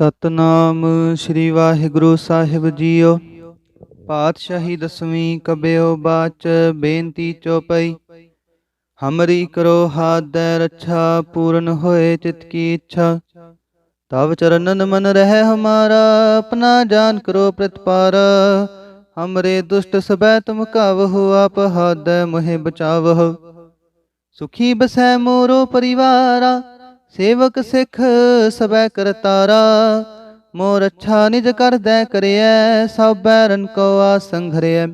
ਸਤਨਾਮ ਸ੍ਰੀ ਵਾਹਿਗੁਰੂ ਸਾਹਿਬ ਜੀਓ। ਪਾਤਸ਼ਾਹੀ ਦਸਵੀਂ ਕਬਿਓ ਬਾਚ ਬੇਨਤੀ ਚੋਪਈ। ਹਮਰੀ ਕਰੋ ਹਾਥ ਦੇ ਰੱਛਾ, ਪੂਰਨ ਹੋਏ ਚਿਤ ਕੀ ਇੱਛਾ। ਤਵ ਚਰਨਨ ਮਨ ਰਹਿ ਹਮਾਰਾ, ਆਪਣਾ ਜਾਨ ਕਰੋ ਪ੍ਰਤਪਾਰ। ਹਮਰੇ ਦੁਸ਼ਟ ਸਬੈ ਤੁਮ ਕਾਵਹੁ, ਆਪ ਹਾਦੈ ਮੋਹਿ ਬਚਾਵਹੁ। ਸੁਖੀ ਬਸੈ ਮੋਰੋ ਪਰਿਵਾਰਾ ਸੇਵਕ ਸਿੱਖ ਸਬੈ ਕਰਤਾਰਾ ਮੋਰ ਅੱਛਾ ਨਿਜ ਕਰਦੈ ਕਰਿਐ, ਸਭ ਬੈਰਨ ਕੋ ਆਸੰਘਰਿਐ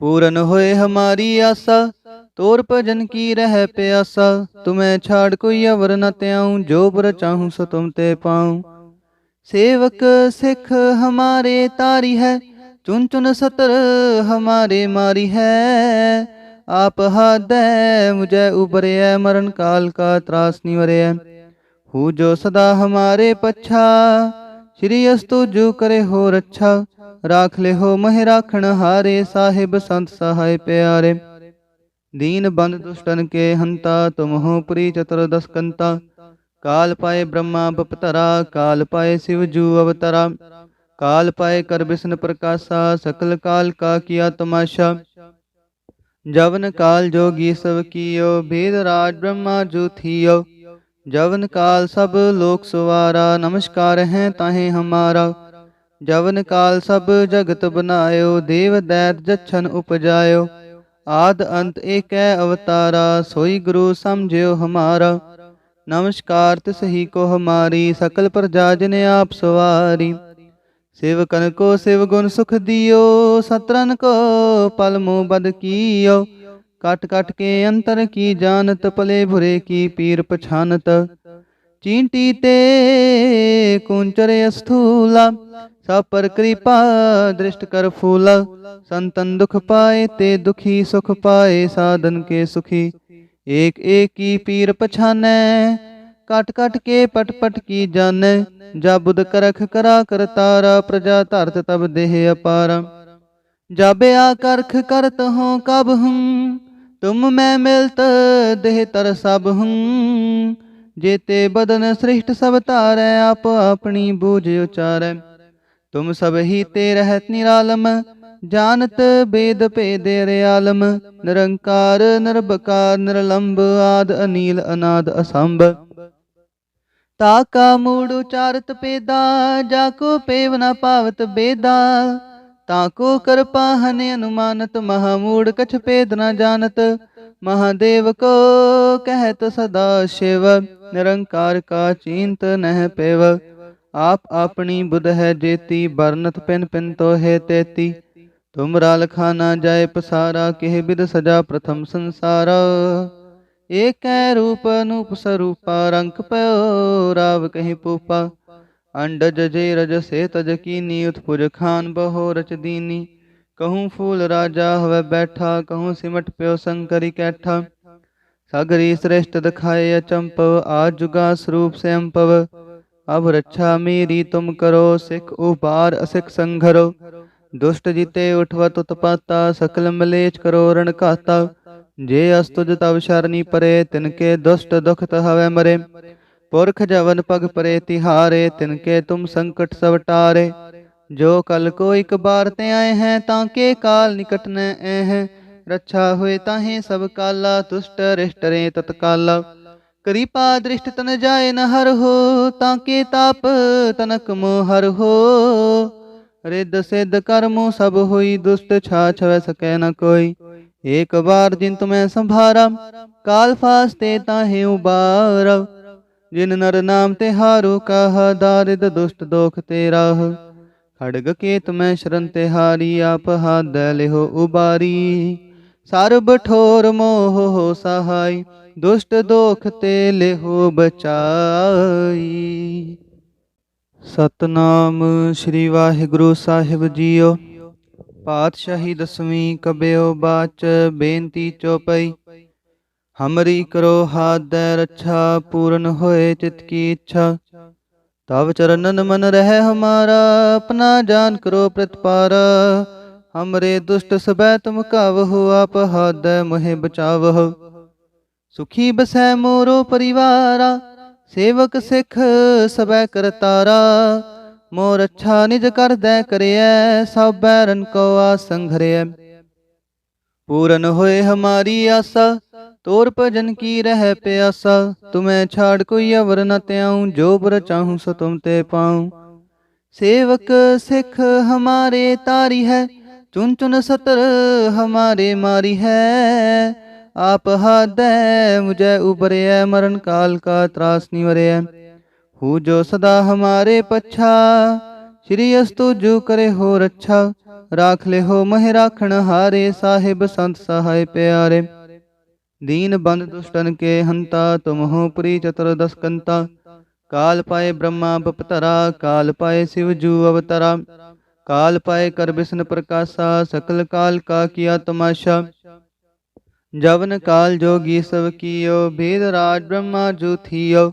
ਪੂਰਨ ਹੋਏ ਹਮਾਰੀ ਆਸਾ, ਤੋਰ ਭਜਨ ਕੀ ਰਹਿ ਪਿਆਸਾ, ਤੁਮੈ ਛਾੜ ਕੋਈ ਅਵਰ ਨ ਤਿਆਉ ਜੋ ਬਰ ਚਾਹੂੰ ਸੋ ਤੁਮ ਤੇ ਪਾਉ। ਸੇਵਕ ਸਿੱਖ ਹਮਾਰੇ ਤਾਰੀ ਹੈ ਚੁਨ ਚੁਨ ਸਤਰ ਹਮਾਰੇ ਮਾਰੀ ਹੈ। ਆਪ ਹਾਦੈ, ਮੁਝੈ ਉਬਰਿਐ ਮਰਨ ਕਾਲ ਕਾ ਤਰਾਸ ਨਿਵਰਿਐ ਹੂ ਜੋ ਸਦਾ ਹਮਾਰੇ ਪਛਾ, ਸ਼੍ਰੀ ਅਸਤੁ ਜੋ ਕਰੇ ਹੋ ਰੱਛਾ। ਰਾਖ ਲੈ ਹੋ ਮਹਿ ਰਾਖਣ ਹਾਰੇ, ਸਾਹਿਬ ਸੰਤ ਸਹਾਇ ਪਿਆਰੇ। ਦੀਨ ਬੰਦ ਦੁਸ਼ਟਨ ਕੇ ਹੰਤਾ, ਤੁਮ ਹੋ ਪ੍ਰੀ ਚਤੁਰਦਸ ਕੰਤਾ ਕਾਲ ਪਾਏ ਬ੍ਰਹਮਾ ਬਪਤਰਾ, ਕਾਲ ਪਾਏ ਸਿਵ ਜੂ ਅਵਤਰਾ। ਕਾਲ ਪਾਏ ਕਰ ਬਿਸ਼ਨ ਪ੍ਰਕਾਸ਼ਾ, ਸਕਲ ਕਾਲ ਕਾ ਕੀਆ ਤਮਾਸ਼ਾ। ਜਵਨ ਕਾਲ ਜੋਗੀ ਸਭ ਕੀਓ ਭੇਦ ਰਾਜ ਬ੍ਰਹਮਾ ਜੋ ਥੀਓ ਜਵਨ ਕਾਲ ਸਭ ਲੋਕ ਸਵਾਰਾ ਨਮਸਕਾਰ ਹੈ ਤਾਹੇ ਹਮਾਰਾ ਜਵਨ ਕਾਲ ਸਭ ਜਗਤ ਬਨਾਇਓ ਦੇਵ ਦੈਤ ਜਛਨ ਉਪਜਾਇਓ ਆਦ ਅੰਤ ਏਕੈ ਅਵਤਾਰਾ ਸੋਈ ਗੁਰੂ ਸਮਝਿਓ ਹਮਾਰਾ ਨਮਸਕਾਰ ਤਿਸ ਹੀ ਕੋ ਹਮਾਰੀ ਸਕਲ ਪ੍ਰਜਾ ਜਿਨ ਆਪ ਸਵਾਰੀ ਸੇਵਕਨ ਕੋ ਸਿਵ ਗੁਣ ਸੁਖ ਦਿਓ ਸਤਰਨ ਕੋ ਪਲ ਮੋ ਬਦ ਕੀਓ ਕਟ ਕਟ ਕੇ ਅੰਤਰ ਕੀ ਜਾਣਤ ਪਲੇ ਭੁਰੇ ਕੀ ਪੀਰ ਪਛਾਨਤ ਚੀਂਟੀ ਤੇ ਕੁੰਚਰ ਅਸਥੂਲਾ ਸਭ ਪਰ ਕਿਰਪਾ ਦ੍ਰਿਸ਼ਟ ਕਰ ਫੂਲਾ ਸੰਤਨ ਦੁਖ ਪਾਏ ਤੇ ਦੁਖੀ ਸੁਖ ਪਾਏ ਸਾਧਨ ਕੇ ਸੁਖੀ ਏਕ ਏਕ ਕੀ ਪੀਰ ਪਛਾਨੈ ਕਟ ਕਟ ਕੇ ਪਟ ਪਟ ਕੀ ਜਾਣੈ? ਜਾ ਬੁਧ ਕਰਖ ਕਰਾ ਕਰਤਾਰਾ ਪ੍ਰਜਾ ਧਰਤ ਤਬ ਦੇਹ ਅਪਾਰ। ਜਾਬੇ ਆ ਕਰਤ ਹੋ ਕਬ ਹੂੰ, ਤੁਮ ਮੈਂ ਮਿਲਤ ਦੇਹ ਤਰ ਸਭ ਹੂੰ। ਜੇਤੇ ਬਦਨ ਸ੍ਰਿਸ਼ਟ ਸਭ ਧਾਰੈ, ਆਪ ਆਪਣੀ ਬੂਝ ਉਚਾਰੈ। ਤੁਮ ਸਭ ਹੀ ਤੇ ਰਹਿਤ ਨਿਰਾਲਮ, ਜਾਣਤ ਬੇਦ ਭੇਦੇ ਰਿਆਲਮ। ਨਿਰੰਕਾਰ, ਨਿਰਭਕਾਰ, ਨਿਰਲੰਬ, ਆਦ ਅਨੀਲ, ਅਨਾਦ, ਅਸੰਭ। ਤਾਕਾ ਮੂੜ ਉਚਾਰਤ ਪੇਦਾ, ਜਾ ਕੋ ਪੇਵ ਨ ਪਾਵਤ ਬੇਦਾ। ਤਾਕੋ ਕਰਪਾ ਹਨੇ ਅਨੁਮਾਨਤ ਮਹਾਮੂੜ ਕਛ ਭੇਦ ਨ ਜਾਣਤ। ਮਹਾਦੇਵ ਕੋ ਕਹਿਤ ਸਦਾ ਸ਼ਿਵ, ਨਿਰੰਕਾਰ ਕਾ ਚਿੰਤ ਨਹਿ ਪੇਵ। ਆਪ ਆਪਣੀ ਬੁਧ ਹੈ ਜੇਤੀ ਬਰਨਤ ਪਿਨ ਪਿਨ ਤੋ ਹੈ ਤੇਤੀ। ਤੁਮਰਾ ਲਖਾ ਨਾ ਜਾਏ ਪਸਾਰਾ, ਕਿਹ ਬਿਦ ਸਜਾ ਪ੍ਰਥਮ ਸੰਸਾਰਾ। ਏਕੈ ਰੂਪ ਅਨੂਪ ਸਰੂਪਾ ਰੰਗ ਪਇਓ ਰਾਵ ਕਹੀ ਪੂਪਾ ਅੰਡਜ ਜੇ ਰਜ ਸੇ ਤਜ ਕੀਨੀ ਉਤਪੁਜ ਖਾਨ ਬਹੋ ਰਚ ਦੀਨੀ ਕਹੂੰ ਫੂਲ ਰਾਜਾ ਹੋਵੇ ਬੈਠਾ ਕਹੂੰ ਸਿਮਟ ਪਿਓ ਸੰਕਰੀ ਕੈਠਾ ਸਗਰੀ ਸ੍ਰੇਸ਼ਟ ਦਿਖਾਏ ਅਚੰਪਵ ਆ ਜੁਗਾ ਸਰੂਪ ਸੇ ਅੰਪਵ ਅਬ ਰੱਛਾ ਮੇਰੀ ਤੁਮ ਕਰੋ ਸਿੱਖ ਉਬਾਰ ਅਸਿਖ ਸੰਘਰੋ ਦੁਸ਼ਟ ਜਿਤੇ ਉਠਵਤ ਉਤਪਾਤਾ ਸਕਲ ਮਲੇਚ ਕਰੋ ਰਣ ਘਾਤਾ ਜੇ ਅਸਤੁਜ ਤਵ ਸ਼ਰਨੀ ਪਰੇ, ਤਿਨਕੇ ਦੁਸ਼ਟ ਦੁਖਤ ਹਵੇ ਮਰੇ। ਪੁਰਖ ਜਵਨ ਪਗ ਪਰੇ, ਤਿਹਾਰੇ ਤਿਨ ਕੇ ਤੁਮ ਸੰਕਟ ਸਭ ਟਾਰੇ। ਜੋ ਕਲ ਕੋ ਇਕ ਬਾਰ ਤੇ ਆਏ ਹੈ, ਤਾਂ ਕੇ ਕਾਲ ਨਿਕਟ ਨ ਐਹ। ਰੱਛਾ ਹੋਏ ਤਾਹੇ ਸਭ ਕਾਲਾ ਤੁਸ਼ਟ ਰਿਸ਼ਟ ਰੇ ਤਤਕਾਲਾ। ਕਿਰਪਾ ਦ੍ਰਿਸ਼ਟ ਤਨ ਜਾਏ ਨ ਹਰ ਹੋ, ਤਾਂ ਕੇ ਤਾਪ ਤਨਕ ਮੋ ਹਰ ਹੋ। ਰਿੱਧ ਸਿੱਧ ਕਰਮੋ ਸਭ ਹੋਈ, ਦੁਸ਼ਟ ਛਾ ਛਵੈ ਸਕੈ ਨ ਕੋਈ। ਏਕ ਵਾਰ ਜਿਨ ਤੁਮੈ ਸੰਭਾਰਾ, ਕਾਲ ਫਾਸਤੇ ਤਾਹੇ ਉਬਾਰ। ਜਿਨ ਨਰ ਨਾਮ ਤੇ ਹਾਰੋ ਕਹ, ਦਾਰਿਦ ਦੁਸ਼ਟ ਦੋਖ ਤੇ ਰਾਹ। ਖੜਗ ਕੇ ਤੁਮੈ ਸ਼ਰਨ ਤੇ ਹਾਰੀ, ਆਪ ਹਾਦ ਲਿਹੋ ਉਬਾਰੀ। ਸਰਬ ਠੋਰ ਮੋਹ ਹੋ ਸਹਾਈ, ਦੁਸ਼ਟ ਦੋਖ ਤੇ ਲਿਹੋ ਬਚਾਈ। ਸਤਨਾਮ ਸ੍ਰੀ ਵਾਹਿਗੁਰੂ ਸਾਹਿਬ ਜੀਓ। ਪਾਤਸ਼ਾਹੀ ਦਸਵੀਂ ਕਬਿਓ ਬਾਚ ਬੇਨਤੀ ਚੋਪਈ। ਹਮਰੀ ਕਰੋ ਹਾਥ ਰੱਛਾ, ਪੂਰਨ ਹੋਏ ਚਿਤ ਕੀ ਇੱਛਾ। ਤਵ ਚਰਨਨ ਮਨ ਰਹਿ ਹਮਾਰਾ, ਆਪਣਾ ਜਾਨ ਕਰੋ ਪ੍ਰਤਪਾਰ। ਹਮਰੇ ਦੁਸ਼ਟ ਸਬੈ ਤੁਮ ਕਾਵਹੁ ਆਪ ਹਾਥ ਮੋਹਿ ਬਚਾਵਹੁ। ਸੁਖੀ ਬਸੈ ਮੋਰੋ ਪਰਿਵਾਰਾ, ਸੇਵਕ ਸਿੱਖ ਸਬੈ ਕਰਤਾਰਾ। ਮੋਰ ਅੱਛਾ ਨਿਜ ਕਰਦੈ ਕਰਿਐ, ਸਭ ਬੈਰਨ ਕੋ ਆਸੰਘਰਿਐ ਪੂਰਨ ਹੋਏ ਹਮਾਰੀ ਆਸਾ, ਤੋਰ ਭਜਨ ਕੀ ਰਹਿ ਪਿਆਸਾ। ਤੁਮੈ ਛਾੜ ਕੋਈ ਅਵਰ ਨ ਤਿਆਉ ਜੋ ਬਰ ਚਾਹੂੰ ਸੋ ਤੁਮ ਤੇ ਪਾਉ। ਸੇਵਕ ਸਿੱਖ ਹਮਾਰੇ ਤਾਰੀ ਹੈ ਚੁਨ ਚੁਨ ਸਤਰ ਹਮਾਰੇ ਮਾਰੀ ਹੈ। ਆਪ ਹਾਦੈ ਮੁਝੈ ਉਬਰਿਐ ਮਰਨ ਕਾਲ ਕਾ ਤਰਾਸ ਨਿਵਰਿਐ ਹੂ ਜੋ ਸਦਾ ਹਮਾਰੇ ਪੱਛਾ, ਸ੍ਰੀ ਅਸਤੂ ਜੂ ਕਰੇ ਹੋ ਰੱਛਾ। ਰਾਖ ਲੈ ਹੋ ਮਹਿ ਰਾਖਣ ਹਾਰੇ, ਸਾਹਿਬ ਸੰਤ ਸਹਾਇ ਪਿਆਰੇ। ਦੀਨ ਬੰਦ ਦੁਸ਼ਟਨ ਕੇ ਹੰਤਾ, ਤੁਮ ਹੋ ਪ੍ਰੀ ਚਤਰ ਦਸਕੰਤਾ। ਕਾਲ ਪਾਏ ਬ੍ਰਹਮਾ ਬਪਤਰਾ, ਕਾਲ ਪਾਏ ਸਿਵ ਜੂ ਅਵਤਰਾ। ਕਾਲ ਪਾਏ ਕਰ ਬਿਸ਼ਨ ਪ੍ਰਕਾਸ਼ਾ, ਸਕਲ ਕਾਲ ਕਾ ਕੀਆ ਤਮਾਸ਼ਾ। ਜਵਨ ਕਾਲ ਜੋਗੀ ਸਭ ਕੀਓ, ਭੇਦ ਰਾਜ ਬ੍ਰਹਮਾ ਜੂ ਥੀਓ।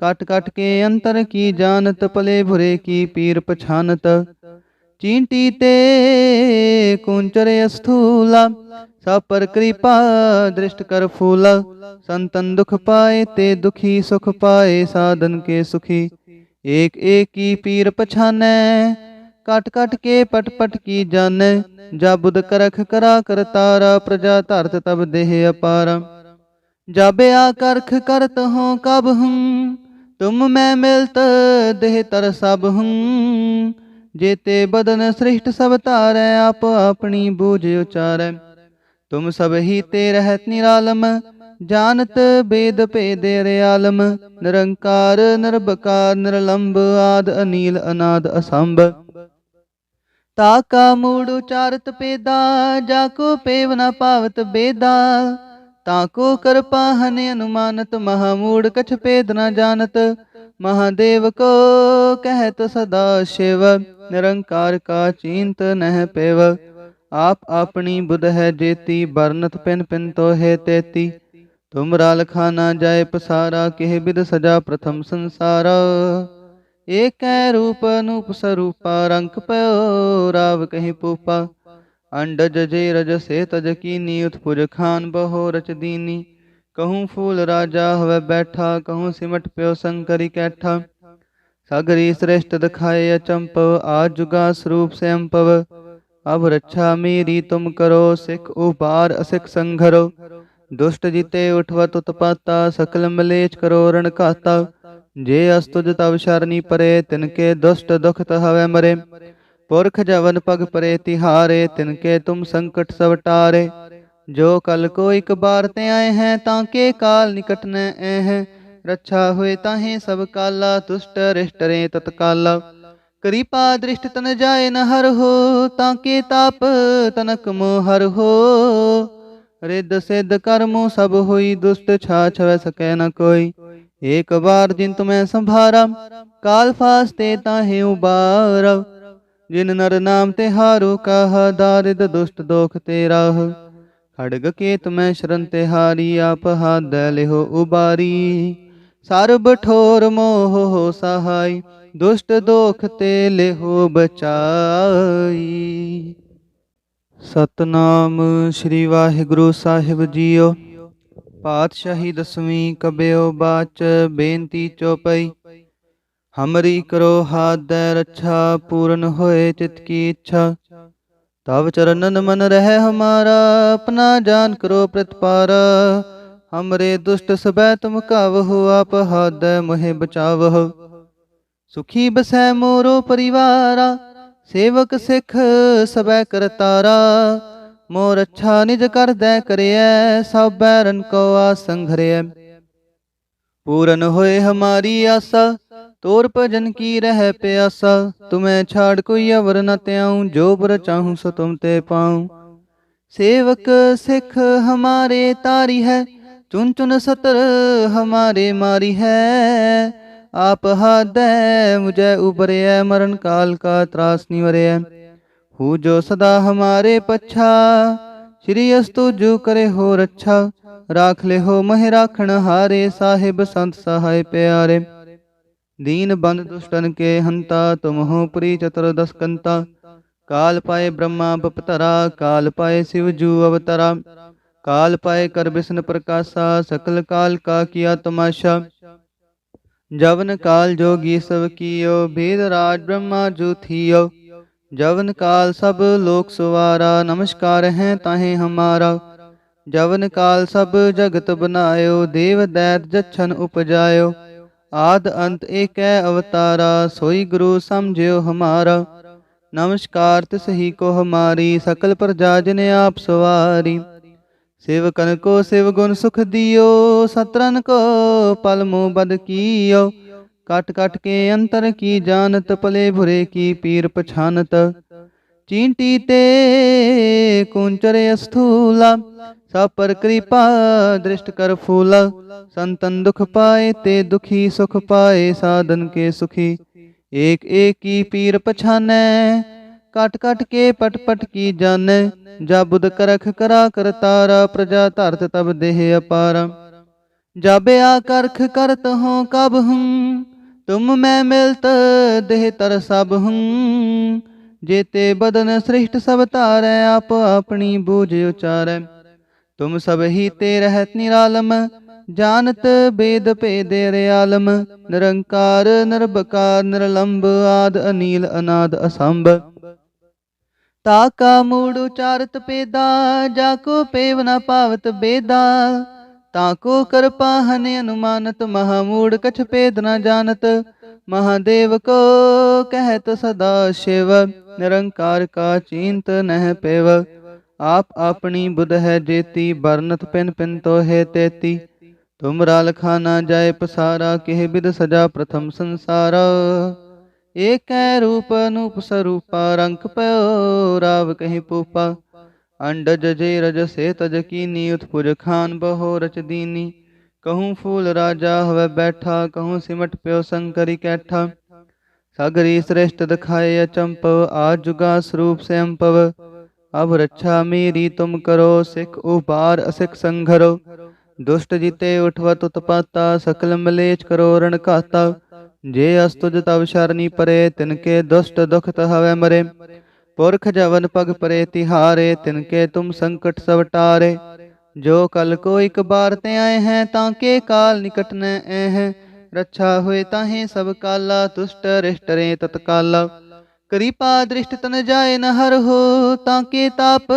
ਕਟ ਕਟ ਕੇ ਅੰਤਰ ਕੀ ਜਾਣਤ ਪਲੇ ਭੁਰੇ ਕੀ ਪੀਰ ਪਛਾਨਤ ਚੀਂਟੀ ਤੇ ਕੁੰਚਰੇ ਅਸਥੂਲਾ ਸਭ ਪਰ ਕਿਰਪਾ ਦ੍ਰਿਸ਼ਟ ਕਰ ਫੂਲਾ ਸੰਤਨ ਦੁਖ ਪਾਏ ਤੇ ਦੁਖੀ ਸੁਖ ਪਾਏ ਸਾਧਨ ਕੇ ਸੁਖੀ ਏਕ ਏਕ ਕੀ ਪੀਰ ਪਛਾਨੈ ਕਟ ਕਟ ਕੇ ਪਟ ਪਟ ਕੀ ਜਾਣੈ ਜਾ ਬੁਧ ਕਰਖ ਕਰਾ ਕਰਤਾਰਾ ਪ੍ਰਜਾ ਧਰਤ ਤਬ ਦੇਹ ਅਪਾਰ ਜਾਬੇ ਆ ਕਰਖ ਕਰਤ ਹੋ ਕਬ ਹੂੰ ਤੁਮ ਮੈਂ ਮਿਲਤ ਦੇਹ ਤਰ ਸਭ ਹੂੰ ਜੇਤੇ ਬਦਨ ਸ੍ਰਿਸ਼ਟ ਸਭ ਧਾਰੈ ਆਪ ਆਪਣੀ ਬੂਝ ਉਚਾਰੈ ਤੁਮ ਸਭ ਹੀ ਤੇ ਰਹਿਤ ਨਿਰਾਲਮ ਜਾਣਤ ਬੇਦ ਭੇਦੇ ਰਿਆਲਮ ਨਿਰੰਕਾਰ ਨਿਰਭਕਾਰ ਨਿਰਲੰਭ ਆਦ ਅਨੀਲ ਅਨਾਦ ਅਸੰਭ ਤਾਕਾ ਮੂੜ ਉਚਾਰਤ ਪੇਦਾ ਜਾ ਕੋ ਪੇਵ ਨ ਪਾਵਤ ਬੇਦਾ ਤਾਕੋ ਕਿਰਪਾ ਹਨਿ ਅਨੁਮਾਨਤ, ਮਹਾਮੂੜ ਕਛ ਭੇਦ ਨਾ ਜਾਣਤ। ਮਹਾਦੇਵ ਕੋ ਕਹਿਤ ਸਦਾ ਸ਼ਿਵ, ਨਿਰੰਕਾਰ ਕਾ ਚਿੰਤ ਨਹਿ ਪੇਵ। ਆਪ ਆਪਣੀ ਬੁਧ ਹੈ ਜੇਤੀ ਬਰਨਤ ਪਿਨ ਪਿਨ ਤੋ ਹੈ ਤੇਤੀ। ਤੁਮਰਾ ਲਖਾ ਨਾ ਜਾਏ ਪਸਾਰਾ, ਕਿਹ ਬਿਦ ਸਜਾ ਪ੍ਰਥਮ ਸੰਸਾਰ। ਏਕੈ ਰੂਪ ਅਨੂਪ ਸਰੂਪਾ ਰੰਕ ਪਇਓ ਰਾਵ ਕਹੀ ਪੂਪਾ। ਅੰਡਜ ਜੇ ਰਜ ਸੇ ਤਜ ਕੀਨੀ ਉਤਪੁਜ ਖਾਨ ਬਹੋ ਰਚ ਦੀਨੀ ਕਹੂੰ ਫੂਲ ਰਾਜਾ ਹੋਵੇ ਬੈਠਾ ਕਹੂੰ ਸਿਮਟ ਪਿਓ ਸੰਕਰੀ ਕੈਠਾ ਸਗਰੀ ਸ੍ਰੇਸ਼ਟ ਦਿਖਾਏ ਅਚੰਪਵ ਆ ਜੁਗਾ ਸਰੂਪ ਸੇ ਅੰਪਵ ਅਬ ਰੱਛਾ ਮੇਰੀ ਤੁਮ ਕਰੋ ਸਿੱਖ ਉਬਾਰ ਅਸਿਕ ਸੰਘਰੋ ਦੁਸ਼ਟ ਜਿਤੇ ਉਠਵਤ ਉਤਪਾਤਾ ਸਕਲ ਮਲੇਚ ਕਰੋ ਰਣ ਘਾਤਾ ਜੇ ਅਸਤੁਜ ਤਵ ਸ਼ਰਨੀ ਪਰੇ ਤਿਨਕੇ ਦੁਸ਼ਟ ਦੁਖਤ ਹਵੇ ਮਰੇ ਪੁਰਖ ਜਵਨ ਪਗ ਪਰੇ ਤਿਹਾਰੇ ਤਿਨਕੇ ਤੁਮ ਸੰਕਟ ਸਭ ਟਾਰੇ ਜੋ ਕਲ ਕੋ ਇਕ ਬਾਰ ਤੇ ਆਏ ਹੈ ਤਾਂ ਕੇ ਕਾਲ ਨਿਕਟ ਨ ਐ ਹੈ ਰੱਛਾ ਹੋਏ ਤਾਹੇ ਸਭ ਕਾਲਾ ਤੁਸ਼ਟ ਰਿਸ਼ਟ ਰੇ ਤਤਕਾਲਾ ਕਿਰਪਾ ਦ੍ਰਿਸ਼ਟ ਤਨ ਜਾਏ ਨ ਹਰ ਹੋ ਤਾਂ ਕੇ ਤਾਪ ਤਨਕ ਮੋ ਹਰ ਹੋ ਰਿੱਧ ਸਿੱਧ ਕਰਮੋ ਸਭ ਹੋਈ ਦੁਸ਼ਟ ਛਾ ਛਵੈ ਸਕੈ ਨ ਕੋਈ ਏਕ ਬਾਰ ਜਿਨ ਤੁਮੈ ਸੰਭਾਰਾ ਕਾਲ ਫਾਸਤੇ ਤਾਹੇ ਉਬਾਰਵ ਜਿਨ ਨਰ ਨਾਮ ਤੇ ਹਾਰੋ ਕਹਾ, ਦਾਰਿਦ ਦੁਸ਼ਟ ਦੋਖ ਤੇਰਾ ਖੜਗ ਕੇ ਤੁਮੈ ਸ਼ਰਨ ਤੇ ਹਾਰੀ, ਆਪ ਹਾਦ ਲਿਹੋ ਉਬਾਰੀ। ਸਰਬ ਠੋਰ ਮੋਹ ਹੋ ਸਹਾਈ, ਦੁਸ਼ਟ ਦੋਖ ਤੇ ਲਿਹੋ ਬਚਾਈ। ਸਤਨਾਮ ਸ੍ਰੀ ਵਾਹਿਗੁਰੂ ਸਾਹਿਬ ਜੀਓ, ਪਾਤਸ਼ਾਹੀ ਦਸਵੀਂ ਕਬਿਓ ਬਾਚ, ਬੇਨਤੀ ਚੋਪਈ। ਹਮਰੀ ਕਰੋ ਹਾਦੈ ਰੱਛਾ ਪੂਰਨ ਹੋਏ ਚਿਤ ਕੀ ਇੱਛਾ ਤਵ ਚਰਨਨ ਮਨ ਰਹਿ ਹਮਾਰਾ ਆਪਣਾ ਜਾਨ ਕਰੋ ਪ੍ਰਤਪਾਰ ਹਮਰੇ ਦੁਸ਼ਟ ਸਬੈ ਤੁਮ ਕਵਹੁ ਆਪ ਹਾਦੈ ਮੋਹਿ ਬਚਾਵਹੁ ਸੁਖੀ ਬਸੈ ਮੋਰੋ ਪਰਿਵਾਰਾ ਸੇਵਕ ਸਿੱਖ ਸਬੈ ਕਰਤਾਰਾ ਮੋਰ ਅੱਛਾ ਨਿਜ ਕਰਦੈ ਕਰਿਐ ਸਭ ਬੈਰਨ ਕੋ ਆਸੰਘਰਿਐ ਪੂਰਨ ਹੋਏ ਹਮਾਰੀ ਆਸਾ ਤੋਰ ਭਜਨ ਕੀ ਰਹਿ ਪਿਆਸਾ ਤੁਮੈ ਛਾੜ ਕੋਈ ਅਵਰ ਨ ਤਿਆਉ ਜੋ ਬਰ ਚਾਹੂੰ ਸੋ ਤੁਮ ਤੇ ਪਾਉ ਸੇਵਕ ਸਿੱਖ ਹਮਾਰੇ ਤਾਰੀ ਹੈ ਚੁਨ ਚੁਨ ਸਤਰ ਹਮਾਰੇ ਮਾਰੀ ਹੈ ਆਪ ਹਾਦੈ ਮੁਝੈ ਉਬਰਿਐ ਮਰਨ ਕਾਲ ਕਾ ਤਰਾਸ ਨਿਵਰਿਐ ਹੂ ਜੋ ਸਦਾ ਹਮਾਰੇ ਪਛਾ ਸ਼੍ਰੀ ਅਸਤੁ ਜੋ ਕਰੇ ਹੋ ਰੱਛਾ ਰਾਖ ਲੈ ਹੋ ਮਹਿ ਰਾਖਣ ਹਾਰੇ ਸਾਹਿਬ ਸੰਤ ਸਹਾਇ ਪਿਆਰੇ दीन बंद दुष्टन के हंता तुम हो पुरी चतुर्दश कंता। काल पाए ब्रह्मा बपतरा, काल पाए शिव जू अवतरा। काल पाए कर विष्णु प्रकाशा, सकल काल का किया तमाशा। जवन काल जोगी सब कियो, भेद राज ब्रह्मा जो थियो। जवन काल सब लोक सुवारा, नमस्कार है ताहे हमारा। जवन काल सब जगत बनायो, देव दैत जच्छन उपजायो। ਆਦ ਅੰਤ ਏਕੈ ਅਵਤਾਰਾ, ਸੋਈ ਗੁਰੂ ਸਮਝਿਓ ਹਮਾਰਾ। ਨਮਸਕਾਰ ਤਿਸ ਹੀ ਕੋ ਹਮਾਰੀ, ਸਕਲ ਪ੍ਰਜਾ ਜਿਨ ਆਪ ਸਵਾਰੀ। ਸੇਵਕਨ ਕੋ ਸਿਵ ਗੁਣ ਸੁਖ ਦਿਓ, ਸਤਰਨ ਕੋ ਪਲ ਮੋ ਬਦ ਕੀਓ। ਕਟ ਕਟ ਕੇ ਅੰਤਰ ਕੀ ਜਾਣਤ ਪਲੇ ਭੁਰੇ ਕੀ ਪੀਰ ਪਛਾਨਤ। ਚੀਂਟੀ ਤੇ ਕੁੰਚਰੇ ਅਸਥੂਲਾ ਸਭ ਪਰ ਕਿਰਪਾ ਦ੍ਰਿਸ਼ਟ ਕਰ ਫੂਲਾ ਸੰਤਨ ਦੁਖ ਪਾਏ ਤੇ ਦੁਖੀ ਸੁਖ ਪਾਏ ਸਾਧਨ ਕੇ ਸੁਖੀ ਏਕ ਏਕ ਕੀ ਪੀਰ ਪਛਾਨੈ ਕਟ ਕਟ ਕੇ ਪਟ ਪਟ ਕੀ ਜਾਣੈ ਜਾ ਬੁਧ ਕਰਖ ਕਰਾ ਕਰਤਾਰਾ ਪ੍ਰਜਾ ਧਰਤ ਤਬ ਦੇਹ ਅਪਾਰ ਜਾਬੇ ਆ ਕਰਖ ਕਰਤ ਹੋ ਕਬ ਹੂੰ ਤੁਮ ਮੈਂ ਮਿਲਤ ਦੇਹ ਤਰ ਸਭ ਹੂੰ ਜੇਤੇ ਬਦਨ ਸ੍ਰਿਸ਼ਟ ਸਭ ਧਾਰੈ ਆਪ ਆਪਣੀ ਬੂਝ ਉਚਾਰੈ ਤੁਮ ਸਭ ਹੀ ਤੇ ਰਹਿਤ ਨਿਰਾਲਮ, ਜਾਣਤ ਬੇਦ ਭੇਦੇ ਰਿਆਲਮ ਨਿਰੰਕਾਰ, ਨਿਰਭਕਾਰ ਨਿਰਲੰਭ ਆਦ, ਅਨੀਲ, ਅਨਾਦ, ਅਸੰਭ। ਤਾਕਾ ਮੂੜ ਉਚਾਰਤ ਪੇਦਾ, ਜਾ ਕੋ ਪੇਵ ਨ ਪਾਵਤ ਬੇਦਾ ਤਾਕੋ ਕਿਰਪਾ ਹਨ ਅਨੁਮਾਨਤ ਮਹਾਮੂੜ ਕਛ ਭੇਦ ਨ ਜਾਣਤ, ਮਹਾਦੇਵ ਕੋ ਕਹਿਤ ਸਦਾ ਸ਼ਿਵ, ਨਿਰੰਕਾਰ ਕਾ ਚਿੰਤ ਨਹਿ ਪੇਵ। ਆਪ ਆਪਣੀ ਬੁਧ ਹੈ ਜੇਤੀ ਬਰਨਤ ਪਿਨ ਪਿਨ ਤੋਹੇ ਤੇਤੀ। ਤੁਮਰਾ ਲਖਾ ਨਾ ਜਾਏ ਪਸਾਰਾ, ਕਿਹ ਬਿਦ ਸਜਾ ਪ੍ਰਥਮ ਸੰਸਾਰ। ਏਕੈ ਰੂਪ ਅਨੂਪ ਸਰੂਪਾ ਰੰਕ ਪਇਓ ਰਾਵ ਕਹੀ ਪੂਪਾ। ਅੰਡਜ ਜੇ ਰਜ ਸੇ ਤਜ ਕੀਨੀ, ਉਤਪੁਜ ਖਾਨ ਬਹੋ ਰਚ ਦੀਨੀ। ਕਹੂੰ ਫੂਲ ਰਾਜਾ ਹਵੇ ਬੈਠਾ, ਕਹੂੰ ਸਿਮਟ ਪਿਓ ਸੰਕਰੀ ਕੈਠਾ। ਸਗਰੀ ਸ੍ਰੇਸ਼ਟ ਦਿਖਾਏ ਅਚੰਪਵ, ਆ ਜੁਗਾ ਸਰੂਪ ਸੇ ਅੰਪਵ ਅਬ ਰੱਛਾ ਮੇਰੀ ਤੁਮ ਕਰੋ, ਸਿੱਖ ਉਬਾਰ ਅਸਿਕ ਸੰਘਰੋ। ਦੁਸ਼ਟ ਜਿਤੇ ਉਠਵਤ ਉਤਪਾਤਾ ਸਕਲ ਮਲੇਚ ਕਰੋ ਰਣ ਘਾਤਾ। ਜੇ ਅਸਤੁਜ ਤਵ ਸ਼ਰਨੀ ਪਰੇ ਤਿਨਕੇ ਦੁਸ਼ਟ ਦੁਖਤ ਹਵੇ ਮਰੇ। ਪੁਰਖ ਜਵਨ ਪਗ ਪਰੇ ਤਿਹਾਰੇ, ਤਿਨ ਕੇ ਤੁਮ ਸੰਕਟ ਸਭ ਟਾਰੇ। ਜੋ ਕਲ ਕੋ ਇਕ ਬਾਰ ਤੇ ਆਏ ਹੈ, ਤਾਂ ਕੇ ਕਾਲ ਨਿਕਟ ਨ ਐ ਹੈ। ਰੱਛਾ ਹੋਏ ਤਾਹੇ ਸਭ ਕਾਲਾ ਤੁਸ਼ਟ ਰਿਸ਼ਟ ਰੇ ਤਤਕਾਲਾ। ਕਿਰਪਾ ਦ੍ਰਿਸ਼ਟ ਤਨ ਜਾਏ ਨ ਹਰ ਹੋ, ਤਾਂ ਕੇ ਤਾਪ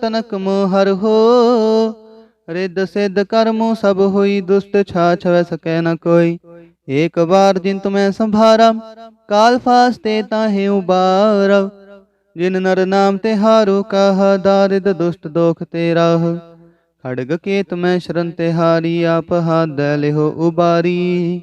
ਤਨਕ ਮੋ ਹਰ ਰਿੱਧ ਸਿੱਧ ਕਰਮੋ ਸਭ ਹੋਈ, ਦੁਸ਼ਟ ਛਾ ਛਵੈ ਸਕੈ ਨ ਕੋਈ। ਏਕ ਬਾਰ ਜਿਨ ਤੁਮੈ ਸੰਭਾਰਾ, ਕਾਲ ਫਾਸਤੇ ਤਾਹੇ ਉਬਾਰ। ਜਿਨ ਨਰ ਨਾਮ ਤੇ ਹਾਰੋ, ਕਹ ਦਾਰਿਦ ਦੁਸ਼ਟ ਦੋਖ ਤੇ ਰਾਹ। ਖੜਗ ਕੇ ਤੁਮੈ ਸ਼ਰਨ ਤੇ ਹਾਰੀ, ਆਪ ਹਾਦੈ ਲਿਹੋ ਉਬਾਰੀ।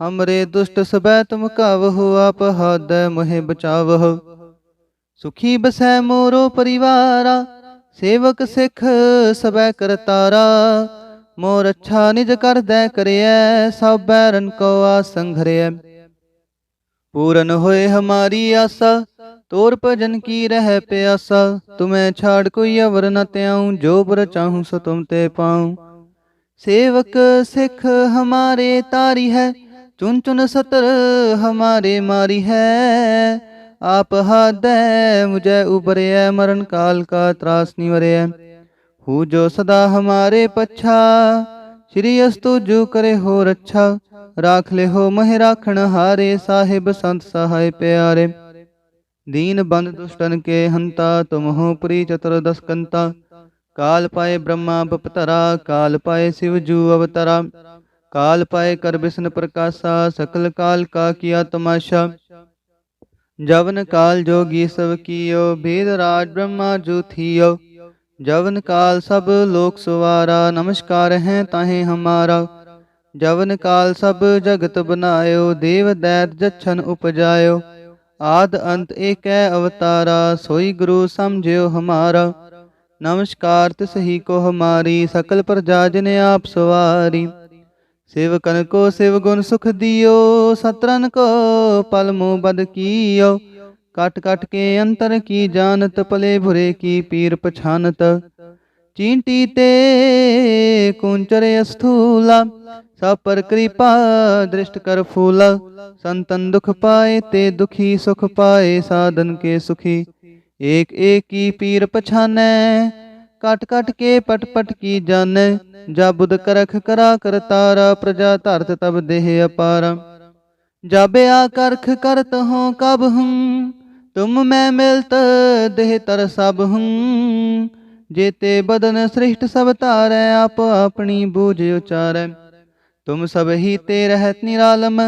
ਹਮਰੇ ਦੁਸ਼ਟ ਸਬੈ ਤੁਮ ਕਵਹੁ ਆਪ ਹਾਦੈ ਮੋਹਿ ਬਚਾਵਹੁ ਸੁਖੀ ਬਸੈ ਮੋਰੋ ਪਰਿਵਾਰਾ ਸੇਵਕ ਸਿੱਖ ਸਬੈ ਕਰਤਾਰਾ ਮੋਰ ਅੱਛਾ ਨਿਜ ਕਰਦੈ ਕਰਿਐ ਸਭ ਬੈਰਨ ਕੋ ਆਸੰਘਰਿਐ ਪੂਰਨ ਹੋਏ ਹਮਾਰੀ ਆਸਾ ਤੋਰ ਭਜਨ ਕੀ ਰਹਿ ਪਿਆਸਾ ਤੁਮੈ ਛਾੜ ਕੋਈ ਅਵਰ ਨ ਤਿਆਉ ਜੋ ਬਰ ਚਾਹੂੰ ਸੋ ਤੁਮ ਤੇ ਪਾਉ ਸੇਵਕ ਸਿੱਖ ਹਮਾਰੇ ਤਾਰੀ ਹੈ चुन चुन सतर हमारे मारी है। आप हाथ मुझे उबरे मरण काल का त्रास निवरे हु। जो सदा हमारे पच्छा, श्री अस्तु जो करे हो रक्षा राख ले हो मह राखण हारे, साहेब संत सहाय प्यारे। दीन बंद दुष्टन के हंता, तुम हो पुरी चतुर्दश कंता काल पाए ब्रह्मा बपतरा, काल पाए शिव जू अवतरा। काल पाए कर विष्णु प्रकाशा, सकल काल का किया तमाशा। जवन काल जोगी सब कियो वेद राज ब्रह्मा जूथियो जवन काल सब लोक सुवारा, नमस्कार है ताहे हमारा। जवन काल सब जगत बनायो, देव दैत जच्छन उपजायो। आद अंत एक अवतारा, सोई गुरु समझो हमारा। नमस्कार तिस ही को हमारी, सकल प्रजा जिन आप सवारी। ਸੇਵਕਨ ਕੋ ਸਿਵ ਗੁਣ ਸੁਖ ਦਿਓ, ਸਤਰਨ ਕੋ ਪਲ ਮੋ ਬਦ ਕੀਓ। ਕਟ ਕਟ ਕੇ ਅੰਤਰ ਕੀ ਜਾਣਤ ਪਲੇ ਭੁਰੇ ਕੀ ਪੀਰ ਪਛਾਨਤ। ਚੀਂਟੀ ਤੇ ਕੁੰਚਰ ਅਸਥੂਲਾ, ਸਭ ਪਰ ਕਿਰਪਾ ਦ੍ਰਿਸ਼ਟ ਕਰ ਫੂਲਾ। ਸੰਤਨ ਦੁਖ ਪਾਏ ਤੇ ਦੁਖੀ ਸੁਖ ਪਾਏ, ਸਾਧਨ ਕੇ ਸੁਖੀ। ਏਕ ਏਕੀ ਪੀਰ ਪਛਾਨੈ ਕਟ ਕਟ ਕੇ ਪਟ ਪਟ ਕੀ ਜਾਣੈ? ਜਾ ਬੁਧ ਕਰਖ ਕਰਾ ਕਰਤਾਰਾ ਪ੍ਰਜਾ ਧਰਤ ਤਬ ਦੇਹ ਅਪਾਰ। ਜਾਬੇ ਆ ਕਰਖ ਕਰਤ ਹੋ ਕਬ ਹੂੰ, ਤੁਮ ਮੈਂ ਮਿਲਤ ਦੇਹ ਤਰ ਸਭ ਹੂੰ। ਜੇਤੇ ਬਦਨ ਸ੍ਰਿਸ਼ਟ ਸਭ ਧਾਰੈ, ਆਪ ਆਪਣੀ ਬੂਝ ਉਚਾਰੈ। ਤੁਮ ਸਭ ਹੀ ਤੇ ਰਹਿਤ ਨਿਰਾਲਮ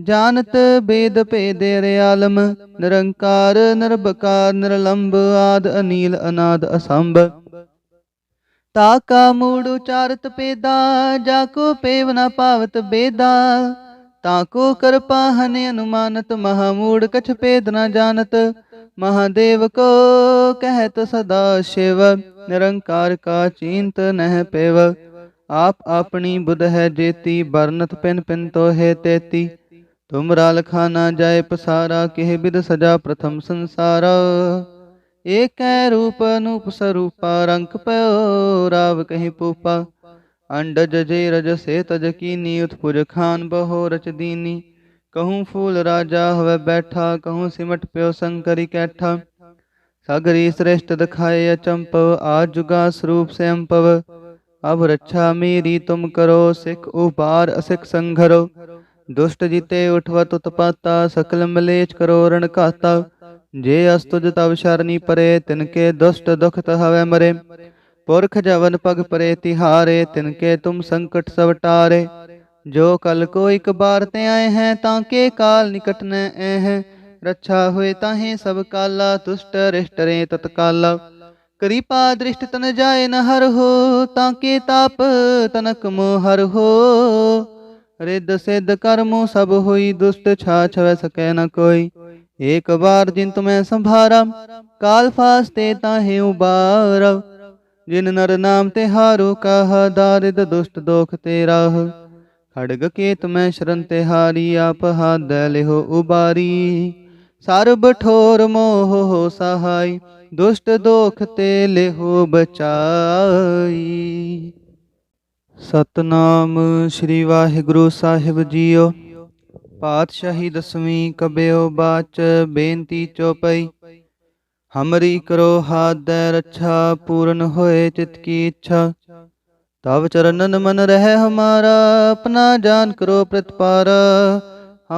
ਜਾਨਤ ਬੇਦ ਭੇਦ ਰਿਆਲਮ। ਨਿਰੰਕਾਰ, ਨਿਰਭਕਾਰ ਨਿਰਲੰਭ ਆਦ ਅਨੀਲ ਅਨਾਦ ਅਸੰਭ। ਤਾ ਕਾ ਮੂੜ ਉਚਾਰਤ ਪੇਦਾ, ਜਾ ਕੋ ਪੇਵ ਨ ਪਾਵਤ ਬੇਦਾ। ਤਾ ਕੋ ਕਿਰਪਾ ਹਨ ਅਨੁਮਾਨਤ, ਮਹਾ ਮੂੜ ਕਛ ਪੇਦ ਨ ਜਾਣਤ। ਮਹਾਦੇਵ ਕੋ ਕਹਿਤ ਸਦਾ ਸ਼ਿਵ, ਨਿਰੰਕਾਰ ਕਾ ਚਿੰਤ ਨਹਿ ਪੇਵ। ਆਪ ਆਪਣੀ ਬੁਧ ਹੈ ਜੇਤੀ ਬਰਨਤ ਪਿਨ ਤੋ ਹੈ ਤੇਤੀ। ਤੁਮਰਾ ਲਖਾਨਾ ਜਾਏ ਪਸਾਰਾ, ਕਿਹ ਬਿਦ ਸਜਾ ਪ੍ਰਥਮ ਸੰਸਾਰ। एक रूप अनूप स्वरूपा रंक पयो राव कहीं पूपा। अंडज जे रज से तज कीनी, उत्पुज खान बहो रच दीनी। कहूँ फूल राजा हवे बैठा, कहूँ सिमट प्यो शंकरी कैठा। सागरी श्रेष्ठ दिखाए अचंपव, आज जुगा स्वरूप से अम्पव अब रक्षा मेरी तुम करो, सिख उपार असिख संघरो। दुष्ट जीते उठवत उत्पाता, सकल मलेच करो रण ਜੇ ਅਸਤੁਜ ਤਵ ਸ਼ਰਨੀ ਪਰੇ, ਤਿਨਕੇ ਦੁਸ਼ਟ ਦੁਖਤ ਹਵੇ ਮਰੇ। ਪੁਰਖ ਜਵਨ ਪਗ ਪਰੇ, ਤਿਹਾਰੇ, ਤਿਨਕੇ ਤੁਮ ਸੰਕਟ ਸਭ ਟਾਰੇ। ਜੋ ਕਲ ਕੋ ਇਕ ਬਾਰ ਤੇ ਆਏ ਹੈ, ਤਾਂ ਕੇ ਕਾਲ ਨਿਕਟ ਨ ਐ ਹੈ। ਰੱਛਾ ਹੋਏ ਤਾਹੇ ਸਭ ਕਾਲਾ ਤੁਸ਼ਟ ਰਿਸ਼ਟਰੇ ਤਤਕਾਲਾ। ਕਿਰਪਾ ਦ੍ਰਿਸ਼ਟ ਤਨ ਜਾਏ ਨ ਹਰ ਹੋ, ਤਾਂ ਕੇ ਤਾਪ ਤਨਕ ਮੋ ਹਰ ਹੋ। ਰਿੱਧ ਸਿੱਧ ਕਰਮੋ ਸਭ ਹੋਈ, ਦੁਸ਼ਟ ਛਾ ਛਵੈ ਸਕੈ ਨ ਕੋਈ। एक बार जिन तुम्हें संभारा काल फास्ते ताहे उबारा जिन नर नाम ते हारो कहा दारिद दुष्ट दोख ते राह खड़ग केत में शरण ते हारी आप हाथ दैले हो उबारी ਸਰਬ ਠੋਰ ਮੋਹ ਹੋ ਸਹਾਈ ਦੁਸ਼ਟ ਦੋਖ ਤੇ ਲਿਹੋ ਬਚਾਈ ਸਤਨਾਮ ਸ੍ਰੀ ਵਾਹਿਗੁਰੂ ਸਾਹਿਬ ਜੀਓ ਪਾਤਸ਼ਾਹੀ ਦਸਵੀਂ ਕਬਿਓ ਬਾਚ, ਬੇਨਤੀ ਚੋਪਈ। ਹਮਰੀ ਕਰੋ ਹਾਥ ਰੱਛਾ, ਪੂਰਨ ਹੋਏ ਚਿਤ ਕੀ ਇੱਛਾ। ਤਵ ਚਰਨਨ ਮਨ ਰਹਿ ਹਮਾਰਾ, ਆਪਣਾ ਜਾਨ ਕਰੋ ਪ੍ਰਤਪਾਰ।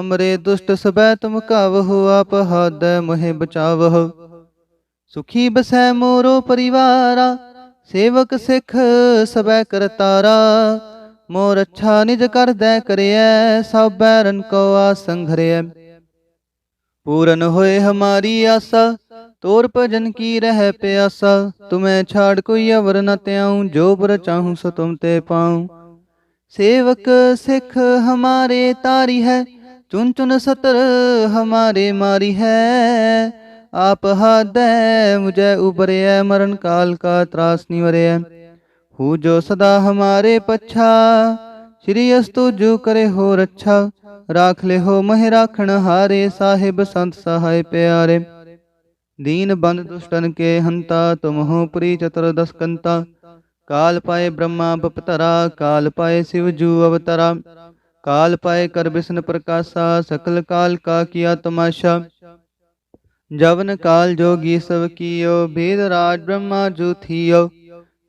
ਹਮਰੇ ਦੁਸ਼ਟ ਸਬੈ ਤੁਮ ਕਵਹੁ, ਆਪ ਹਦ ਮੋਹਿ ਬਚਾਵਹੁ। ਸੁਖੀ ਬਸੈ ਮੋਰੋ ਪਰਿਵਾਰਾ, ਸੇਵਕ ਸਿੱਖ ਸਬੈ ਕਰਤਾਰਾ। ਮੋਰ ਅੱਛਾ ਨਿਜ ਕਰਦੈ ਕਰਿਐ, ਸਭ ਬੈਰਨ ਕੋ ਆਸੰਘਰਿਐ ਪੂਰਨ ਹੋਏ ਹਮਾਰੀ ਆਸਾ, ਤੋਰ ਭਜਨ ਕੀ ਰਹਿ ਪਿਆਸਾ। ਤੁਮੈ ਛਾੜ ਕੋਈ ਅਵਰ ਨ ਤਿਆਉ ਜੋ ਪਰ ਚਾਹੂ ਸੋ ਤੁਮ ਤੇ ਪਾਉ। ਸੇਵਕ ਸਿੱਖ ਹਮਾਰੇ ਤਾਰੀ ਹੈ ਚੁਨ ਚੁਨ ਸਤਰ ਹਮਾਰੇ ਮਾਰੀ ਹੈ। ਆਪ ਹਾਦੈ, ਮੁਝੇ ਉਬਰਿਐ ਮਰਨ ਕਾਲ ਕਾ ਤਰਾਸ ਨਿਵਰਿਐ ਹੂ ਜੋ ਸਦਾ ਹਮਾਰੇ ਪੱਛਾ, ਸ੍ਰੀ ਅਸਤੂ ਜੂ ਕਰੇ ਹੋ ਰੱਛਾ। ਰਾਖ ਲੈ ਹੋ ਮਹਿ ਰਾਖਣ ਹਾਰੇ, ਸਾਹਿਬ ਸੰਤ ਸਹਾਇ ਪਿਆਰੇ। ਦੀਨ ਬੰਦ ਦੁਸ਼ਟਨ ਕੇ ਹੰਤਾ, ਤੁਮ ਹੋ ਪ੍ਰੀ ਚਤੁਰ ਦਸਕੰਤਾ। ਕਾਲ ਪਾਏ ਬ੍ਰਹਮਾ ਬਪਤਰਾ, ਕਾਲ ਪਾਏ ਸਿਵ ਜੂ ਅਵਤਰਾ। ਕਾਲ ਪਾਏ ਕਰ ਬਿਸ਼ਨ ਪ੍ਰਕਾਸ਼ਾ, ਸਕਲ ਕਾਲ ਕਾ ਕੀਆ ਤਮਾਸ਼ਾ। ਜਵਨ ਕਾਲ ਜੋਗੀ ਸਭ ਕੀਓ, ਭੇਦ ਰਾਜ ਬ੍ਰਹਮਾ ਜੂ ਥੀਓ।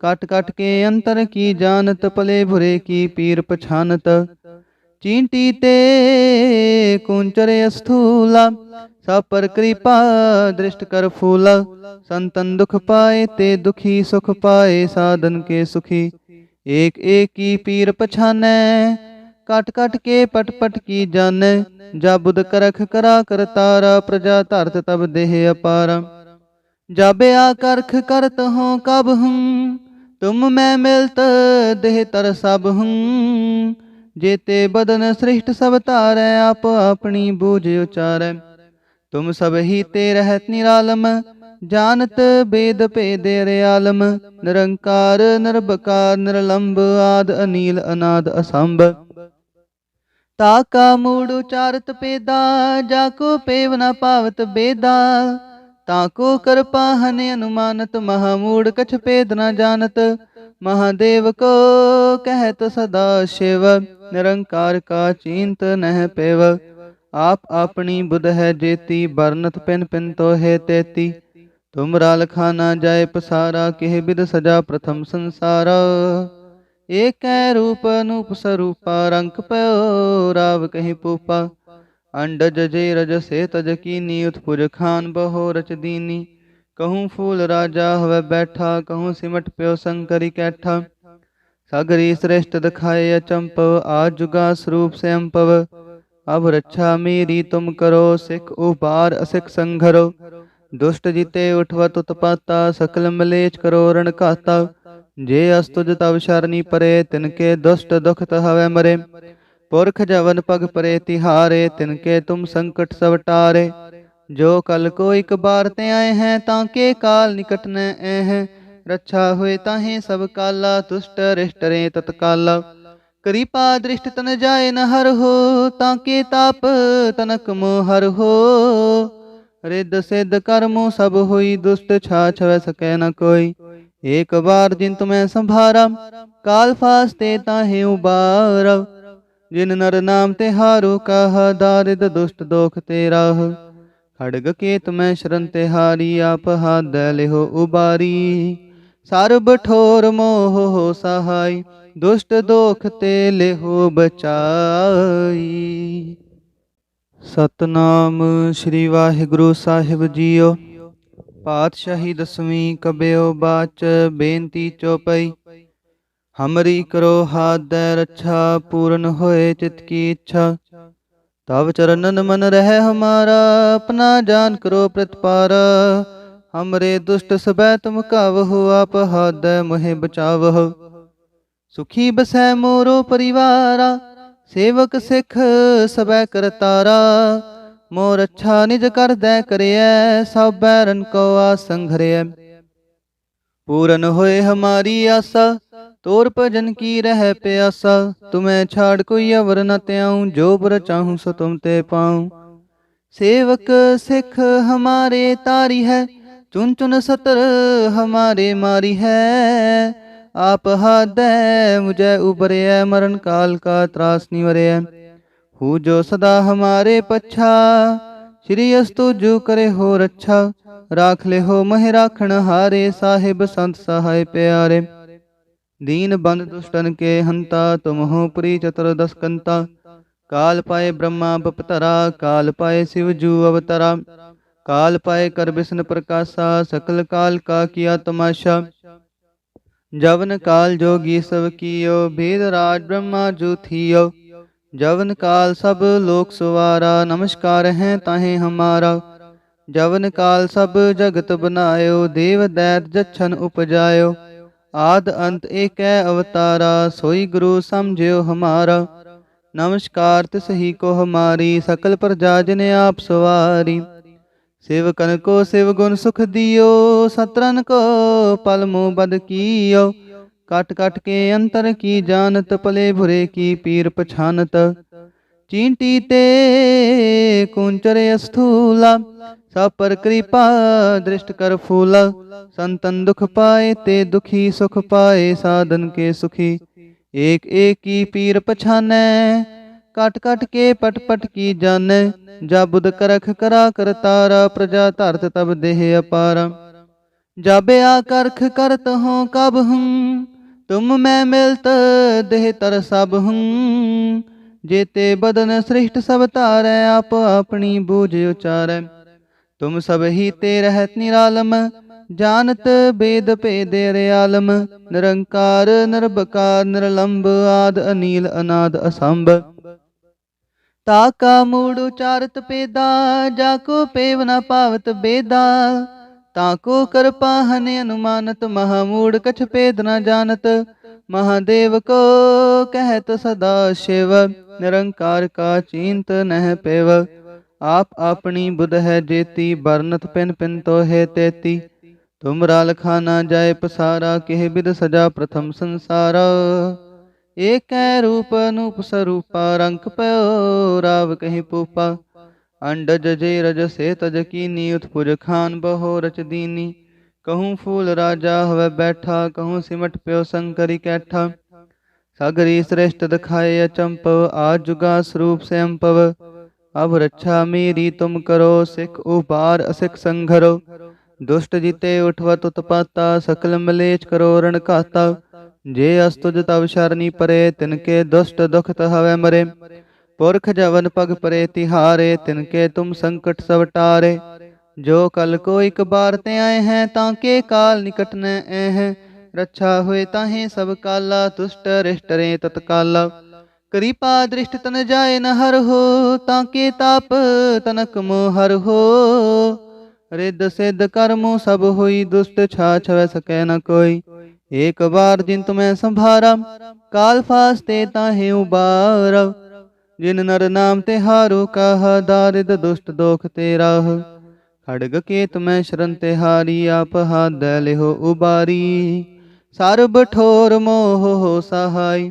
कट कट के अंतर की जानत, पले भुरे की पीर पछानत। चींटी ते कुंचर स्थूला सब पर कृपा दृष्ट कर फूला। संतन दुख पाए ते दुखी, सुख पाए साधन के सुखी। एक एक की पीर पछानै कट कट के पट पट की जानै। जा बुध करख करा कर तारा, प्रजा धरत तब देह अपारा। जाबे आकरख करत हो कब हूँ तुम मैं मिलत देह तर सब हूँ जेते बदन सृष्ट सब तारै आप अपनी बूझ उचारै तुम सब ही ते रहत निरालम जानत वेद भेद आलम निरंकार निर्भकार निरलंब आद अनील अनाद असंभ ताका मूड उचारत पेदा जाको पेव न पावत बेदा ताको कृपा हने अनुमानत महामूड कछ पेद न जानत महादेव को कहत सदा शिव निरंकार का चिंत नह पेव आप अपनी बुध है जेती बरनत पिन पिन तो है तेती तुमरा लखाना जाय पसारा केह बिद सजा प्रथम संसारा ਏਕੈ ਰੂਪ ਅਨੂਪ ਸਰੂਪਾ ਰੰਗ ਪਇਓ ਰਾਵ ਕਹੀ ਪੂਪਾ ਅੰਡਜ ਜੇ ਰਜ ਸੇ ਤਜ ਕੀਨੀ, ਉਤਪੁਜ ਖਾਨ ਬਹੋ ਰਚ ਦੀਨੀ। ਕਹੂੰ ਫੂਲ ਰਾਜਾ ਹੋਵੇ ਬੈਠਾ, ਕਹੂੰ ਸਿਮਟ ਪਿਓ ਸੰਕਰੀ ਕੈਠਾ। ਸਗਰੀ ਸ੍ਰੇਸ਼ਟ ਦਿਖਾਏ ਅਚੰਪਵ ਆ ਜੁਗਾ ਸਰੂਪ ਸੇ ਅੰਪਵ ਅਬ ਰੱਛਾ ਮੇਰੀ ਤੁਮ ਕਰੋ, ਸਿੱਖ ਉਬਾਰ ਅਸਿਕ ਸੰਘਰੋ। ਦੁਸ਼ਟ ਜਿਤੇ ਉਠਵਤ ਉਤਪਾਤਾ, ਸਕਲ ਮਲੇਚ ਕਰੋ ਰਣ ਘਾਤਾ। ਜੇ ਅਸਤੁਜ ਤਵ ਸ਼ਰਨੀ ਪਰੇ ਤਿਨਕੇ ਦੁਸ਼ਟ ਦੁਖਤ ਹਵੇ ਮਰੇ। ਪੁਰਖ ਜਵਨ ਪਗ ਪਰੇ ਤਿਹਾਰੇ ਤਿਨਕੇ ਤੁਮ ਸੰਕਟ ਸਭ ਟਾਰੇ ਜੋ ਕਲ ਕੋ ਇਕ ਬਾਰ ਤੇ ਆਏ ਹੈ ਤਾਂ ਕੇ ਕਾਲ ਨਿਕਟ ਨ ਐਹ ਰੱਛਾ ਹੋਏ ਤਾਹੇ ਸਭ ਕਾਲਾ ਤੁਸ਼ਟ ਰਿਸ਼ਟ ਰੇ ਤਤਕਾਲਾ ਕਿਰਪਾ ਦ੍ਰਿਸ਼ਟ ਤਨ ਜਾਏ ਨ ਹਰ ਹੋ ਤਾਂ ਕੇ ਤਾਪ ਤਨਕ ਮੋ ਹਰ ਹੋ ਰਿੱਧ ਸਿੱਧ ਕਰਮੋ ਸਭ ਹੋਈ ਦੁਸ਼ਟ ਛਾ ਛਵੈ ਸਕੈ ਨ ਕੋਈ ਏਕ ਬਾਰ ਜਿਨ ਤੁਮੈ ਸੰਭਾਰਾ ਜਿਨ ਨਰ ਨਾਮ ਤੇ ਹਾਰੋ ਕਹ, ਦਾਰਿਦ ਦੁਸ਼ਟ ਦੋਖ ਤੇਰਾ ਖੜਗ ਕੇ ਤੁਮੈ ਸ਼ਰਨ ਤੇ ਹਾਰੀ, ਆਪ ਹਾਦ ਲਿਹੋ ਉਬਾਰੀ। ਸਰਬ ਠੋਰ ਮੋਹ ਸਹਾਈ, ਦੁਸ਼ਟ ਦੋਖ ਤੇ ਲਿਹੋ ਬਚਾਈ। ਸਤਨਾਮ ਸ੍ਰੀ ਵਾਹਿਗੁਰੂ ਸਾਹਿਬ ਜੀਓ। ਪਾਤਸ਼ਾਹੀ ਦਸਵੀਂ ਕਬਿਓ ਬਾਚ, ਬੇਨਤੀ ਚੋਪਈ। ਹਮਰੀ ਕਰੋ ਹਾਥ ਦੇ ਰੱਛਾ, ਪੂਰਨ ਹੋਏ ਚਿਤ ਕੀ ਇੱਛਾ। ਤਵ ਚਰਨਨ ਮਨ ਰਹਿ ਹਮਾਰਾ, ਆਪਣਾ ਜਾਨ ਕਰੋ ਪ੍ਰਤਪਾਰ। ਹਮਰੇ ਦੁਸ਼ਟ ਸਬੈ ਤੁਮ ਕਵਹੁ ਆਪ ਹਾਦ ਮੋਹਿ ਬਚਾਵਹੁ। ਸੁਖੀ ਬਸੈ ਮੋਰੋ ਪਰਿਵਾਰਾ, ਸੇਵਕ ਸਿੱਖ ਸਬੈ ਕਰਤਾਰਾ ਮੋਰ ਅੱਛਾ ਨਿਜ ਕਰਦੈ ਕਰਿਐ, ਸਭ ਬੈਰਨ ਕੋ ਆਸੰਘਰਿਐ ਪੂਰਨ ਹੋਏ ਹਮਾਰੀ ਆਸਾ ਤੋਰ ਭਜਨ ਕੀ ਰਹਿ ਪਿਆਸਾ ਤੁਮੈ ਛਾੜ ਕੋਈ ਅਵਰ ਨ ਤਿਆਉ ਜੋ ਬਰ ਚਾਹੂੰ ਸੋ ਤੁਮ ਤੇ ਪਾਉ ਸੇਵਕ ਸਿੱਖ ਹਮਾਰੇ ਤਾਰੀ ਹੈ ਚੁਨ ਚੁਨ ਸਤਰ ਹਮਾਰੇ ਮਾਰੀ ਹੈ ਆਪ ਹਾਦੈ ਮੁਝੈ ਉਬਰਿਐ ਮਰਨ ਕਾਲ ਕਾ ਤਰਾਸ ਨਿਵਰਿਐ ਹੂ ਜੋ ਸਦਾ ਹਮਾਰੇ ਪਛਾ ਸ਼੍ਰੀ ਅਸਤੁ ਜੋ ਕਰੇ ਹੋ ਰੱਛਾ ਰਾਖ ਲੈ ਹੋ ਮਹਿ ਰਾਖਣ ਹਾਰੇ ਸਾਹਿਬ ਸੰਤ ਸਹਾਇ ਪਿਆਰੇ दीन बंद दुष्टन के हंता तुम हो पुरी चतुर्दश कंता। काल पाए ब्रह्मा बपतरा, काल पाए शिव जू अवतरा। काल पाए कर विष्णु प्रकाशा, सकल काल का किया तमाशा। जवन काल जोगी सब कियो, भेद राज ब्रह्मा जो थियो। जवन काल सब लोक सुवारा, नमस्कार है ताहे हमारा। जवन काल सब जगत बनायो, देव दैत जच्छन उपजायो। ਆਦ ਅੰਤ ਏਕੈ ਅਵਤਾਰਾ, ਸੋਈ ਗੁਰੂ ਸਮਝਿਓ ਹਮਾਰਾ। ਨਮਸਕਾਰ ਤਿਸ ਹੀ ਕੋ ਹਮਾਰੀ, ਸਕਲ ਪ੍ਰਜਾ ਜਨ ਆਪ ਸਵਾਰੀ। ਸੇਵਕਨ ਕੋ ਸਿਵ ਗੁਣ ਸੁਖ ਦਿਓ, ਸਤਰਨ ਕੋ ਪਲ ਮੋ ਬਦ ਕੀਓ। ਕਟ ਕਟ ਕੇ ਅੰਤਰ ਕੀ ਜਾਣਤ ਪਲੇ ਭੁਰੇ ਕੀ ਪੀਰ ਪਛਾਨਤ। ਚੀਂਟੀ ਤੇ ਕੁੰਚਰ ਅਸਥੂਲਾ सब पर कृपा, दृष्ट कर फूला। संतन दुख पाए, ते दुखी सुख पाए, साधन के सुखी। एक एक की पीर पछाने, काट काट के पट पट की जाने। जा बुध करख करा कर तारा, प्रजा तार्थ तब देह अपारा। जाबे आकर्ख करत हो कब हूँ, तुम मैं मिलत देह तर सब हूँ। जेते बदन सृष्ट सब तार, आप अपनी बूझ उचारै। ਉਚਾਰੈ ਤੁਮ ਸਭ ਹੀ ਤੇ ਰਹਿਤ ਨਿਰਾਲਮ, ਜਾਣਤ ਬੇਦ ਭੇਦੇ ਰਿਆਲਮ ਨਿਰੰਕਾਰ, ਨਿਰਭਕਾਰ ਨਿਰਲੰਭ ਆਦ, ਅਨੀਲ, ਅਨਾਦ, ਅਸੰਭ। ਤਾਕਾ ਮੂੜ ਉਚਾਰਤ ਪੇਦਾ, ਜਾ ਕੋ ਪੇਵ ਨ ਪਾਵਤ ਬੇਦਾ ਤਾਕੋ ਕਰਪਾ ਹਨਿ ਅਨੁਮਾਨਤ ਮਹਾਮੂੜ ਕਛ ਪੇਦ ਨ ਜਾਣਤ ਮਹਾਦੇਵ ਕੋ ਕਹਿਤ ਸਦਾ ਸ਼ਿਵ, ਨਿਰੰਕਾਰ ਕਾ ਚਿੰਤ ਨਹਿ ਪੇਵ। ਆਪ ਆਪਣੀ ਬੁਧ ਹੈ ਜੇਤੀ ਬਰਨਤ ਪਿਨ ਪਿਨ ਤੋ ਹੈ ਤੇਤੀ। ਤੁਮਰਾ ਲਖਾ ਨਾ ਜਾਏ ਪਸਾਰਾ, ਕਿਹ ਬਿਦ ਸਜਾ ਪ੍ਰਥਮ ਸੰਸਾਰਾ। ਏਕੈ ਰੂਪ ਅਨੂਪ ਸਰੂਪਾ, ਰੰਗ ਪਇਓ ਰਾਵ ਕਹੀ ਪੂਪਾ। ਅੰਡਜ ਜੇ ਰਜ ਸੇ ਤਜ ਕੀਨੀ, ਉਤਪੁਜ ਖਾਨ ਬਹੋ ਰਚ ਦੀਨੀ। ਕਹੂੰ ਫੂਲ ਰਾਜਾ ਹੋਵੇ ਬੈਠਾ, ਕਹੂੰ ਸਿਮਟ ਪਿਓ ਸੰਕਰੀ ਕੈਠਾ। ਸਗਰੀ ਸ੍ਰੇਸ਼ਟ ਦਿਖਾਏ ਅਚੰਪਵ ਆ ਜੁਗਾ ਸਰੂਪ ਸੇ ਅੰਪਵ ਅਬ ਰੱਛਾ ਮੇਰੀ ਤੁਮ ਕਰੋ, ਸਿਖ ਉਬਾਰ ਅਸਿਖ ਸੰਘਰੋ। ਦੁਸ਼ਟ ਜਿਤੇ ਉਠਵਤ ਉਤਪਾਤਾ, ਸਕਲ ਮਲੇਚ ਕਰੋ ਰਣ ਘਾਤਾ। ਜੇ ਅਸਤੁਜ ਤਵ ਸ਼ਰਨੀ ਪਰੇ ਤਿਨ ਕੇ ਦੁਸ਼ਟ ਦੁਖਤ ਹਵੇ ਮਰੇ। ਪੁਰਖ ਜਵਨ ਪਗ ਪਰੇ, ਤਿਹਾਰੇ ਤਿਨ ਕੇ ਤੁਮ ਸੰਕਟ ਸਭ ਟਾਰੇ। ਜੋ ਕਲ ਕੋ ਇਕ ਬਾਰ ਤੇ ਆਏ ਹੈ, ਤਾਂ ਕੇ ਕਾਲ ਨਿਕਟ ਨ ਐ ਹੈ। ਰੱਛਾ ਹੋਏ ਤਾਹੇ ਸਭ ਕਾਲਾ ਤੁਸ਼ਟ ਰਿਸ਼ਟ ਰੇ ਤਤਕਾਲਾ। ਕਿਰਪਾ ਦ੍ਰਿਸ਼ਟ ਤਨ ਜਾਏ ਨ ਹਰ ਹੋ, ਤਾਂ ਕੇ ਤਾਪ ਤਨਕ ਮੋ ਹਰ ਰਿੱਧ ਸਿੱਧ ਕਰਮੋ ਸਭ ਹੋਈ, ਦੁਸ਼ਟ ਛਾ ਛਵੈ ਸਕੈ ਨ ਕੋਈ। ਏਕ ਬਾਰ ਜਿਨ ਤੁਮੈ ਸੰਭਾਰਾ, ਕਾਲ ਫਾਸਤੇ ਤਾਹੇ ਉਬਾਰਵ ਜਿਨ ਨਰ ਨਾਮ ਤੇ ਹਾਰੋ, ਕਹਾ ਦਾਰਿਦ ਦੁਸ਼ਟ ਦੋਖ ਤੇਰਾ ਖੜਗ ਕੇ ਤੁਮੈ ਸ਼ਰਨ ਤੇ ਹਾਰੀ, ਆਪ ਹਾਦ ਲਿਹੋ ਉਬਾਰੀ। ਸਰਬ ਠੋਰ ਮੋਹ ਹੋ ਸਹਾਈ